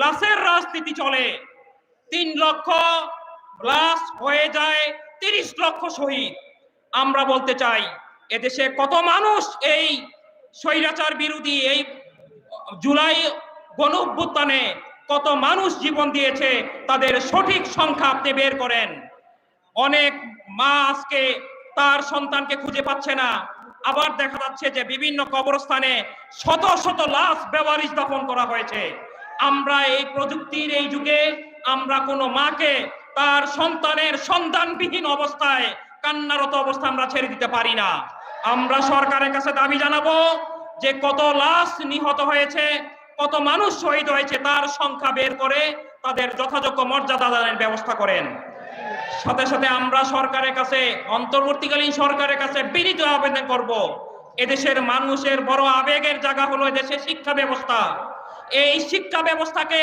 লাশের রাজনীতি চলে। তিন লক্ষ লাশ হয়ে যায়, তিরিশ লক্ষ শহীদ। আমরা বলতে চাই, এদেশে কত মানুষ এই স্বৈরাচার বিরোধী, এই জুলাই গণ কত মানুষ জীবন দিয়েছে, তাদের সঠিক সংখ্যা আপনি বের করেন। অনেক মা আজকে তার সন্তানকে খুঁজে পাচ্ছে না। আবার দেখা যাচ্ছে যে বিভিন্ন কবরস্থানে শত শত লাশ বেওয়ারিশ দাফন করা হয়েছে। আমরা এই প্রযুক্তির এই যুগে, আমরা কোনো মাকে তার সন্তানের সন্তানবিহীন অবস্থায় কান্নারত অবস্থা আমরা ছেড়ে দিতে পারি না। আমরা সরকারের কাছে দাবি জানাব যে কত লাশ নিহত হয়েছে, কত মানুষ শহীদ হয়েছে, তার সংখ্যা বের করে তাদের যথাযোগ্য মর্যাদা দানের ব্যবস্থা করেন। সাথে সাথে আমরা সরকারের কাছে, অন্তর্বর্তীকালীন সরকারের কাছে বিনীত আবেদন করব। এদেশের মানুষের বড় আবেগের জায়গা হলো এদেশের শিক্ষা ব্যবস্থা। এই শিক্ষা ব্যবস্থাকে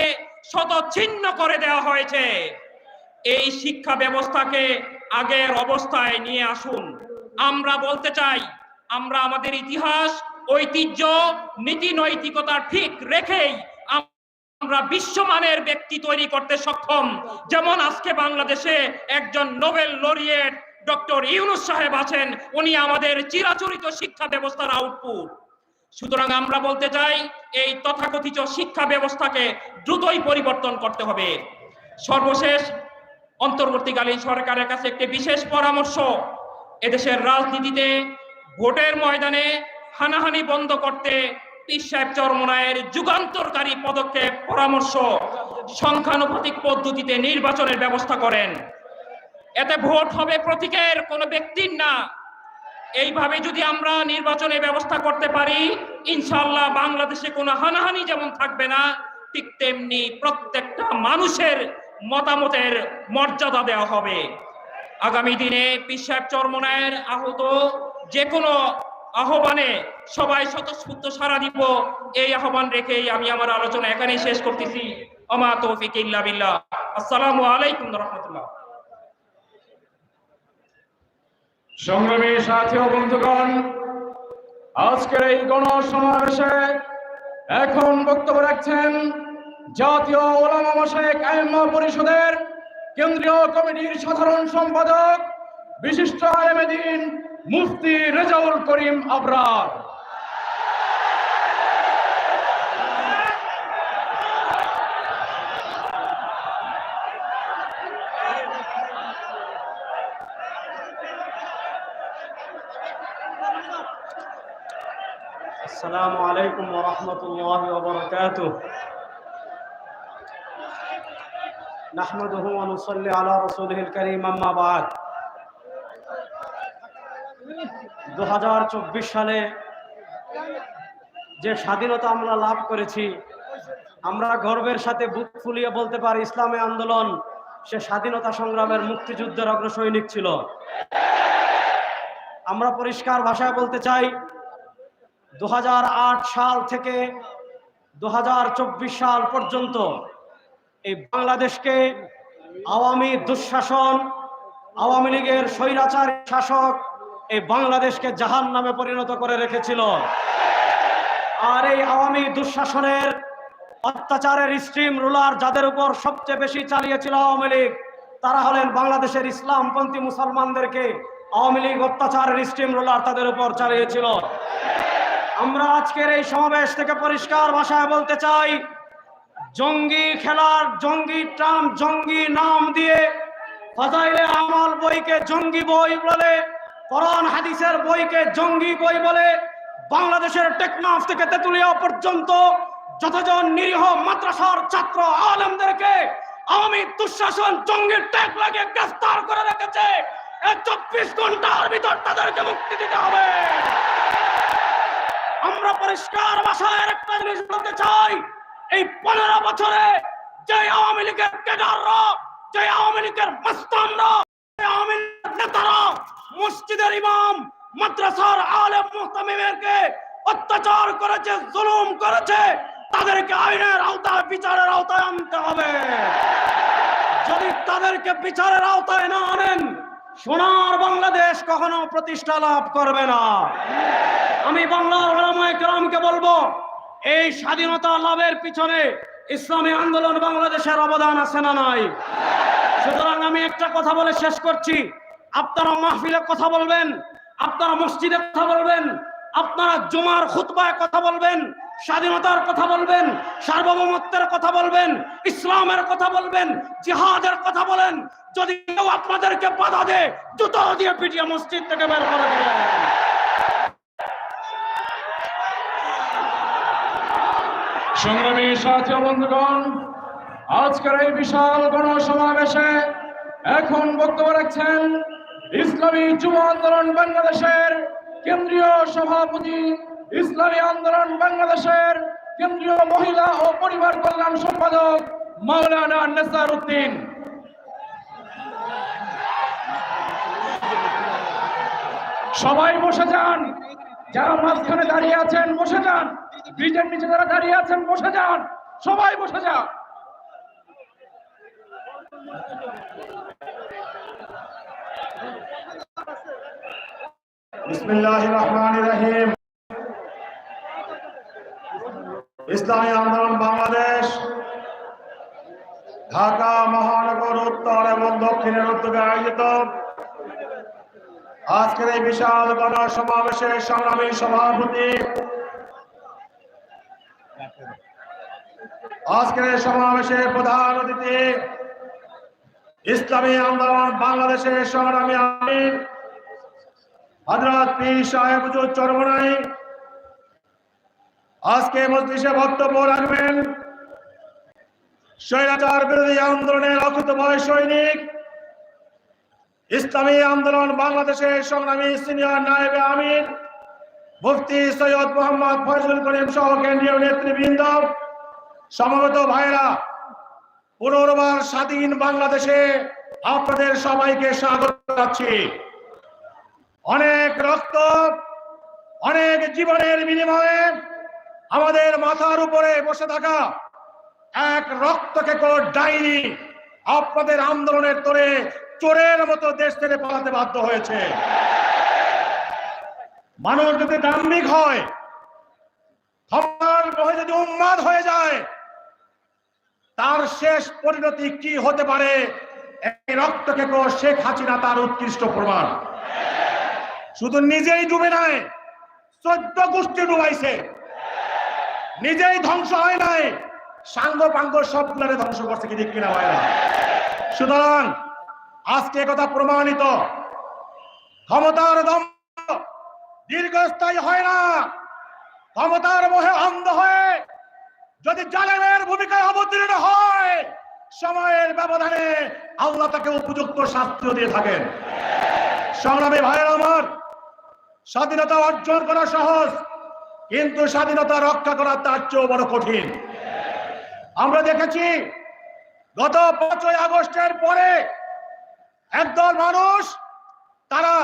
শত ছিন্ন করে দেওয়া হয়েছে। এই শিক্ষা ব্যবস্থাকে আগের অবস্থায় নিয়ে আসুন। আমরা বলতে চাই, আমরা আমাদের ইতিহাস, ঐতিহ্য, নীতি নৈতিকতা ঠিক রেখেই আমরা বিশ্বমানের ব্যক্তি তৈরি করতে সক্ষম। যেমন আজকে বাংলাদেশে একজন নোবেল লরিয়েট ডক্টর ইউনুস সাহেব আছেন, উনি আমাদের চিরাচরিত শিক্ষা ব্যবস্থার আউটপুট। সুতরাং আমরা বলতে চাই, এই তথাকথিত শিক্ষা ব্যবস্থাকে দ্রুতই পরিবর্তন করতে হবে। সর্বশেষ, অন্তর্বর্তীকালীন সরকারের কাছে একটি বিশেষ পরামর্শ, এদেশের রাজনীতিতে ভোটের ময়দানে হানাহানি বন্ধ করতে পীর চরমনায়ের যুগান্তরকারী পদক্ষেপ পরামর্শ সংখ্যানুপাতিক পদ্ধতিতে নির্বাচনের ব্যবস্থা করেন। এতে ভোট হবে প্রতীকের, কোনো ব্যক্তির না। এইভাবে যদি আমরা নির্বাচনের ব্যবস্থা করতে পারি ইনশাল্লাহ বাংলাদেশে কোনো হানাহানি যেমন থাকবে না, ঠিক তেমনি প্রত্যেকটা মানুষের মতামতের মর্যাদা দেওয়া হবে। আগামী দিনে পিসাব চরমনায়ের আহত যে কোনো আহ্বানে সবাই স্বতঃস্ফূর্ত সারা দিব। এই আহ্বান রেখেই আমি আমার আলোচনা এখানেই শেষ করতেছি। আমা তৌফিক ইল্লা বিল্লাহ। আসসালামু আলাইকুম রহমতুল্লাহ। সংগ্রামী সাথী বন্ধুগণ, আজকের এই গণসমাবেশে এখন বক্তব্য রাখছেন জাতীয় ওলামা মশাইক আইম্মা পরিষদের কেন্দ্রীয় কমিটির সাধারণ সম্পাদক, বিশিষ্ট আলেমেদিন মুফতি রেজাউল করিম আবরার। السلام عليكم ورحمة الله وبركاته نحمده ونصلي على رسوله الكريم أما بعد দু সালে যে স্বাধীনতা আমরা লাভ করেছি আমরা গর্বের সাথে বুক ফুলিয়ে বলতে পারি ইসলামী আন্দোলন সে স্বাধীনতা সংগ্রামের মুক্তিযুদ্ধের অগ্রসৈনিক ছিল আমরা পরিষ্কার ভাষায় বলতে চাই দু হাজার আট সাল থেকে দু হাজার চব্বিশ সাল পর্যন্ত এই বাংলাদেশকে আওয়ামী দুঃশাসন, আওয়ামী লীগের স্বৈরাচার শাসক এই বাংলাদেশকে জাহান নামে পরিণত করে রেখেছিল। আর এই আওয়ামী দুঃশাসনের অত্যাচারের স্ট্রিম রুলার যাদের উপর সবচেয়ে বেশি চালিয়েছিল আওয়ামী লীগ, তারা হলেন বাংলাদেশের ইসলামপন্থী মুসলমানদেরকে আওয়ামী লীগ অত্যাচারের স্ট্রিম রুলার তাদের উপর চালিয়েছিল। আমরা আজকের এই সমাবেশ থেকে পরিষ্কার ভাষায় বলতে চাই, জঙ্গি খেলার, জঙ্গি ট্রাম, জঙ্গি নাম দিয়ে ফাজাইলে আমল বইকে জঙ্গি বই বলে, কোরআন হাদিসের বইকে জঙ্গি বই বলে, বাংলাদেশের টেকনাফ থেকে তেতুলিয়া পর্যন্ত যতজন নিরীহ মাদ্রাসার ছাত্র আলেমদেরকে আওয়ামী দুঃশাসন জঙ্গির ট্যাগ লাগিয়ে গ্রেফতার করে রেখেছে চব্বিশ ঘণ্টার ভিতর তাদেরকে মুক্তি দিতে হবে। পরিষ্কার ভাষায় একটা জিনিস বলতে চাই। এই পনেরো বছরে যে আওয়ামী লীগের কেডাররা যে আওয়ামী লীগের মস্তানরা আওয়ামী লীগের নেতারা মসজিদের ইমাম, মাদ্রাসার অত্যাচার করেছে, জুলুম করেছে, তাদেরকে আইনের আওতায়, বিচারের আওতায় আনতে হবে। যদি তাদেরকে বিচারের আওতায় না আনেন, সোনার বাংলাদেশ কখনো প্রতিষ্ঠা লাভ করবে না। আমি বাংলার বলব, এই স্বাধীনতা লাভের পিছনে ইসলামী আন্দোলন বাংলাদেশের অবদান আছে না নাই? সুতরাং আমি একটা কথা বলে শেষ করছি। আপনারা মাহফিলে কথা বলবেন, আপনারা মসজিদে কথা বলবেন, আপনারা জুমার খুতবায় কথা বলবেন, স্বাধীনতার কথা বলবেন, সার্বভৌমত্বের কথা বলবেন, ইসলামের কথা বলবেন, জিহাদের কথা বলেন। যদি কেউ আপনাদেরকে বাধা দেয়, জুতো দিয়ে পিটিয়ে মসজিদ থেকে বের করে দেবেন সংগ্রামী সাথী ও বন্ধুগণ, আজকের এই বিশাল গণসমাবেশে এখন বক্তব্য রাখছেন ইসলামী যুব আন্দোলন বাংলাদেশের কেন্দ্রীয় সভাপতি ইসলামী আন্দোলন বাংলাদেশের কেন্দ্রীয় মহিলা ও পরিবার কল্যাণ সম্পাদক মাওলানা নেসার উদ্দিন সবাই বসে যান। যারা মাঝখানে দাঁড়িয়ে আছেন, বসে যান। ব্রিজের নিচে যারা দাঁড়িয়ে আছেন, বসে যান। সবাই বসে যান। রহিম। ইসলামী আন্দোলন বাংলাদেশ, ঢাকা মহানগর উত্তর এবং দক্ষিণের উদ্যোগে আয়োজিত আজকের এই বিশাল গণসমাবেশের সংগ্রামী সভাপতি। আজকের এই সমাবেশের প্রধান অতিথি, ইসলামী আন্দোলন বাংলাদেশের সংগ্রামী আমির হজরত পীর সাহেব চরমনাই। আজকে মজলিসে বক্তব্য রাখবেন। স্বৈরাচার বিরোধী আন্দোলনের অকুতভয় সৈনিক ইসলামী আন্দোলন বাংলাদেশের সংগ্রামী সিনিয়র নায়েবে আমির, মুফতি সৈয়দ মোহাম্মদ ফয়জুল করিম সহ কেন্দ্রীয় নেতৃবৃন্দ, সমবেত ভাইরা পুনর্বার স্বাধীন বাংলাদেশে আপনাদের সবাইকে স্বাগত জানাচ্ছি। অনেক রক্ত, অনেক জীবনের বিনিময়ে আমাদের মাথার উপরে বসে থাকা এক রক্তকে ডাইনি আপনাদের আন্দোলনের তোরে চোরের মতো দেশ থেকে পালাতে বাধ্য হয়েছে। মানুষ যদি দাম্ভিক হয় যদি উন্মাদ হয়ে যায়, তার শেষ পরিণতি কি হতে পারে? এই রক্তকে শেখ হাসিনা তার উৎকৃষ্ট প্রমাণ। শুধু নিজেই ডুবে নাই, চোদ্দ গোষ্ঠী ডুবাইছে। নিজেই ধ্বংস হয় নাই, সাঙ্গ পাঙ্গ সবগুলারে ধ্বংস করছে কি ঠিক কিনা হয় না। সুতরাং আজকে কথা প্রমাণিত। ক্ষমতার দম দীর্ঘস্থায়ী হয় না। ক্ষমতার মোহে অন্ধ হয়ে যদি জালেমের ভূমিকায় অবতীর্ণ হয়, সময়ের ব্যবধানে আল্লাহ তাকে উপযুক্ত শাস্তিও দিয়ে থাকেন। সংগ্রামী ভাইয়ের আমার, স্বাধীনতা অর্জন করা সহজ, কিন্তু স্বাধীনতা রক্ষা করা তার চেয়েও বড় কঠিন। আমরা দেখেছি, গত পাঁচই আগস্টের পরে একদল মানুষ, তারা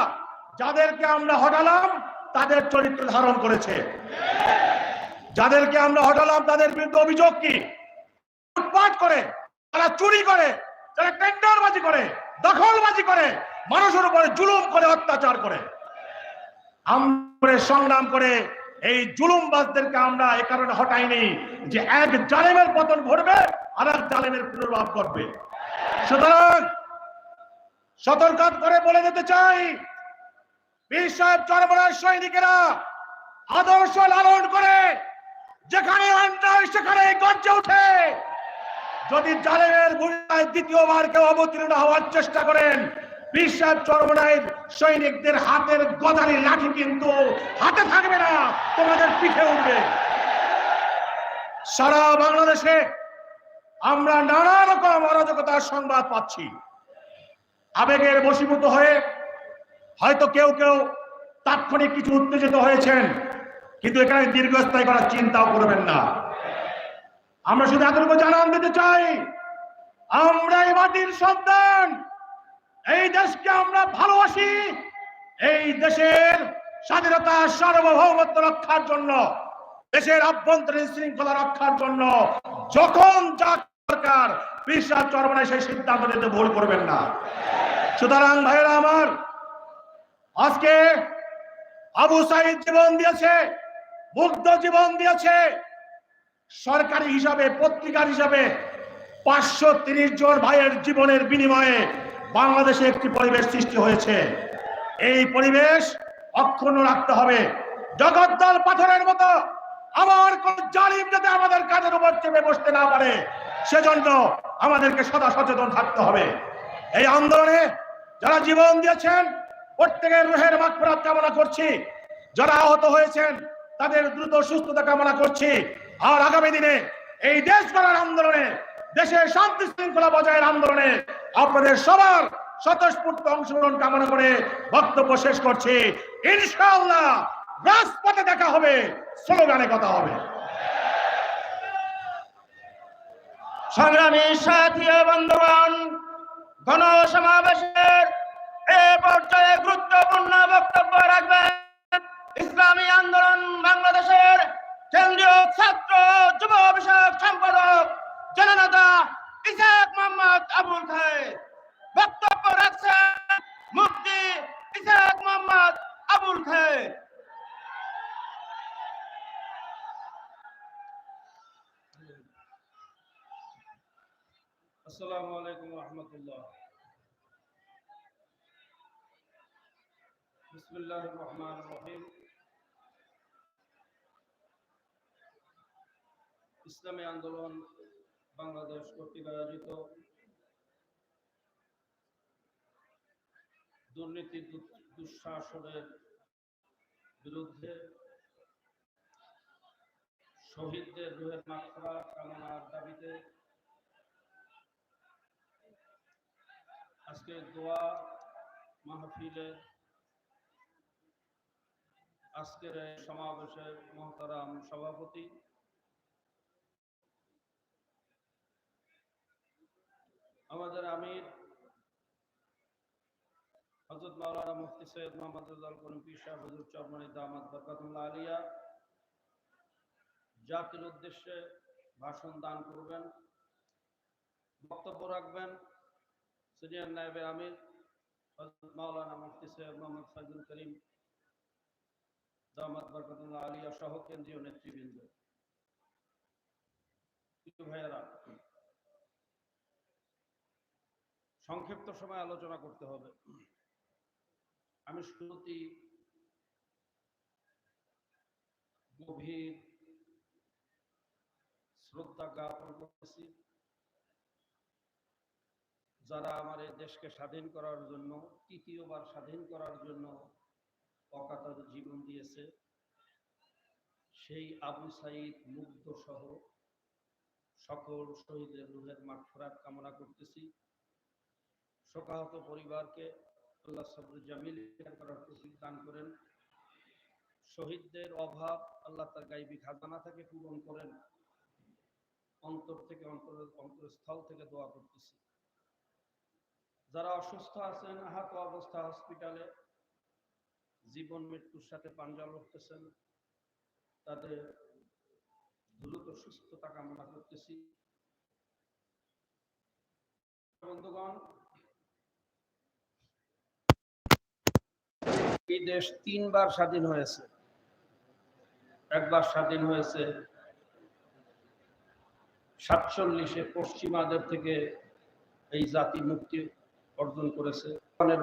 যাদেরকে আমরা হটালাম, তাদের চরিত্র ধারণ করেছে। যাদেরকে আমরা হটালাম, তাদের বিরুদ্ধে অভিযোগ কি? লুটপাট করে, তারা চুরি করে, তারা টেন্ডারবাজি করে, দখলবাজি করে, মানুষের উপরে জুলুম করে, অত্যাচার করে। সংগ্রাম করে এই জুলুমবাজদেরকে আমরা এ কারণে হটাইনি যে এক জালেমের পতন ঘটবে আর এক জালেমের পুনর্ভাব করবে সুতরাং সতর্কাত করে বলে দিতে চাই। বীর সাহেব চরমরার সৈনিকেরা আদর্শ লালন করে যেখানে অন্যায় সেখানে গর্জে ওঠে। যদি জালেমের ভূমিকায় দ্বিতীয়বার কেউ অবতীর্ণ হওয়ার চেষ্টা করেন বিশ্বাস চরমনায় সৈনিকদের হাতের গদারি লাঠি কিন্তু হাতে থাকবে না, তোমাদের পিঠে উঠবে। সারা বাংলাদেশে আমরা নানা রকম অরাজকতার সংবাদ পাচ্ছি। আবেগের বশীভূত হয়ে হয়তো কেউ কেউ তাৎক্ষণিক কিছু উত্তেজিত হয়েছেন, কিন্তু এখানে দীর্ঘস্থায়ী করার চিন্তাও করবেন না। আমরা শুধু এতটুকু জানান দিতে চাই, আমরা এই মাটির সন্তান, এই দেশকে আমরা ভালোবাসি, এই দেশের স্বাধীনতা, সার্বভৌমত্ব রক্ষার জন্য, দেশের আভ্যন্তরীণ শৃঙ্খলা রক্ষার জন্য যখন যা দরকার বিশ্বাস চরমনায় সেই সিদ্ধান্ত নিতে ভুল করবেন না। সুতরাং ভাইরা আমার, আজকে আবু সাইদ জীবন দিয়েছে, মুগ্ধ জীবন দিয়েছে। সরকারি হিসাবে, পত্রিকার হিসাবে পাঁচশো তিরিশ জন ভাইয়ের জীবনের বিনিময়ে বাংলাদেশে একটি পরিবেশ সৃষ্টি হয়েছে। এই পরিবেশ অক্ষুণ্ণ রাখতে হবে। জগদ্দল পাথরের মতো আবার কোন জালিম যাতে আমাদের কাজের উপর চেপে বসতে না পারে, সেজন্য আমাদেরকে সদা সচেতন থাকতে হবে। এই আন্দোলনে যারা জীবন দিয়েছেন, প্রত্যেকের রুহের মাগফিরাত কামনা করছি। যারা আহত হয়েছেন, তাদের দ্রুত সুস্থতা কামনা করছি। আর আগামী দিনে এই দেশ গড়ার আন্দোলনে, দেশের শান্তি শৃঙ্খলা বজায়ের আন্দোলনে আপনাদের সবার স্বতঃস্ফূর্ত অংশগ্রহণ কামনা করে বক্তব্য শেষ করছি। ইনশাআল্লাহ রাজপথে দেখা হবে, স্লোগানে কথা হবে। সংগ্রামী সাথী ও বন্ধুগণ গণ সমাবেশের এ পর্যায়ে গুরুত্বপূর্ণ বক্তব্য রাখবেন। ইসলামী আন্দোলন বাংলাদেশের কেন্দ্রীয় ছাত্র যুব বিষয়ক সম্পাদক জননেতা ইসাক মোহাম্মদ আবুল খায়ের। বক্তব্য রাখছেন মুফতি ইসাক মোহাম্মদ আবুল খায়ের। আসসালামু আলাইকুম রহমতুল্লাহ। বিসমিল্লাহ রহমান রহিম। ইসলামী আন্দোলন বাংলাদেশ কর্তৃক আয়োজিত দুর্নীতি দুঃশাসনের বিরুদ্ধে শহীদদের রুহের মাত্রা কামনার দাবিতে আজকে দোয়া মাহফিলের আজকের এই সমাবেশের মহতারাম সভাপতি আমাদের আমির হজরত মাওলানা মুফতি সৈয়দ মোহাম্মদ রেজাল করিম পীর সাহেব হুজুর চরমনি দামাত বরকাতুল্লাহ আলিয়া জাতির উদ্দেশ্যে ভাষণ দান করবেন, বক্তব্য রাখবেন। সিনিয়র আমির মাওলানা মুফতি সৈয়দ মোহাম্মদ করিম দামাত বরকতুল্লাহ সহ কেন্দ্রীয় নেতৃবৃন্দ। ভাইয়েরা, সংক্ষিপ্ত সময় আলোচনা করতে হবে। আমি শুরুতেই গভীর শ্রদ্ধা জ্ঞাপন করতেছি যারা এই দেশকে স্বাধীন করার জন্য, তৃতীয়বার স্বাধীন করার জন্য অকাতর জীবন দিয়েছে, সেই আবু সাইদ মুগ্ধ সহ সকল শহীদের রুহের মাগফিরাত কামনা করতেছি। শোকাহত পরিবারকে আল্লাহ সবর জামিল করার তৌফিক দান করেন। শহীদদের অভাব আল্লাহ তার গাইবী খাজানা থেকে পূরণ করেন। অন্তর থেকে অন্তর অন্তরস্থল থেকে দোয়া করতেছি। যারা অসুস্থ আছেন, আহত অবস্থা হসপিটালে জীবন, মৃত্যুর সাথে পাঞ্জা লড়তেছেন, তাদের দ্রুত সুস্থতা কামনা করতেছি। বন্ধুগণ, এই দেশ তিনবার স্বাধীন হয়েছে। একবার স্বাধীন হয়েছে সাতচল্লিশে পশ্চিমাদের থেকে এই জাতি মুক্তি অর্জন করেছে। বাংলা